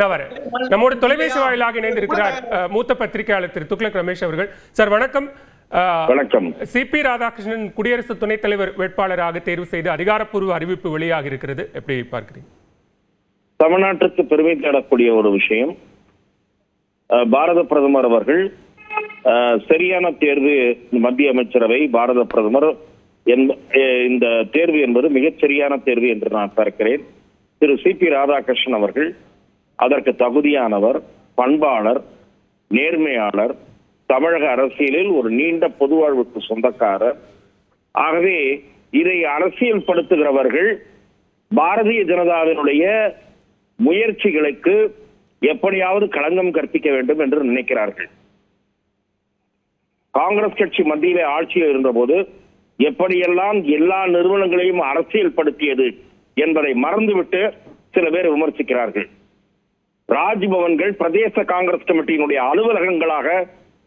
நான் வரேன். நம்மோட தொலைபேசி வாயிலாக இணைந்திருக்கிறார் மூத்த பத்திரிகையாளர் திரு துக்ளக் ரமேஷ் அவர்கள். சார் வணக்கம். வணக்கம். சிபி ராதாகிருஷ்ணன் குடியரசு துணைத் தலைவர் வேட்பாளராக தேர்வு செய்து அதிகாரப்பூர்வ அறிவிப்பு வெளியாக இருக்கிறது. எப்படி பார்க்கிறீங்க? தமிழ்நாட்டுக்கு பெருமை தேடக்கூடிய ஒரு விஷயம் பாரத பிரதமர் அவர்கள் சரியான தேர்வு மத்திய அமைச்சரவை பாரத பிரதமர் இந்த தேர்வு என்பது மிகச் சரியான தேர்வு என்று நான் பார்க்கிறேன். திரு சி பி ராதாகிருஷ்ணன் அவர்கள் அதற்கு தகுதியானவர் பண்பாளர் நேர்மையாளர் தமிழக அரசியலில் ஒரு நீண்ட பொது வாழ்வுக்கு சொந்தக்காரர். ஆகவே இதை அரசியல்படுத்துகிறவர்கள் பாரதிய ஜனதாவினுடைய முயற்சிகளுக்கு எப்படியாவது களங்கம் கற்பிக்க வேண்டும் என்று நினைக்கிறார்கள். காங்கிரஸ் கட்சி மத்தியிலே ஆட்சியில் இருந்தபோது எப்படியெல்லாம் எல்லா நிறுவனங்களையும் அரசியல் படுத்தியது என்பதை மறந்துவிட்டு சில பேர் விமர்சிக்கிறார்கள். ராஜ்பவன்கள் பிரதேச காங்கிரஸ் கமிட்டியினுடைய அலுவலகங்களாக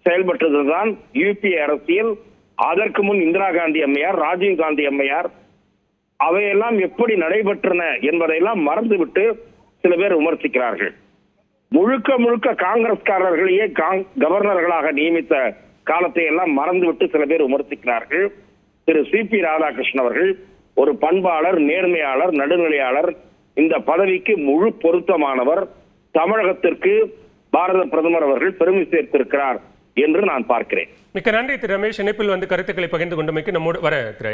செயல்பட்டதுதான் யூபிஏ அரசியல் அதற்கு முன் இந்திரா காந்தி அம்மையார் ராஜீவ் காந்தி அம்மையார். அவையெல்லாம் எப்படி நடைபெற்றன என்பதையெல்லாம் மறந்துவிட்டு சில பேர் விமர்சிக்கிறார்கள். முழுக்க முழுக்க காங்கிரஸ்காரர்களையே காங்- கவர்னர்களாக நியமித்த காலத்தை எல்லாம் மறந்துவிட்டு சில பேர் விமர்சிக்கிறார்கள். திரு சி பி ராதாகிருஷ்ணன் அவர்கள் ஒரு பண்பாளர் நேர்மையாளர் நடுநிலையாளர் இந்த பதவிக்கு முழு பொருத்தமானவர். தமிழகத்திற்கு பாரத பிரதமர் அவர்கள் பெருமை சேர்த்திருக்கிறார் என்று நான் பார்க்கிறேன். மிக்க நன்றி திரு ரமேஷ். இணைப்பில் வந்து கருத்துக்களை பகிர்ந்து கொண்டமைக்கு நம்மோடு வர திரு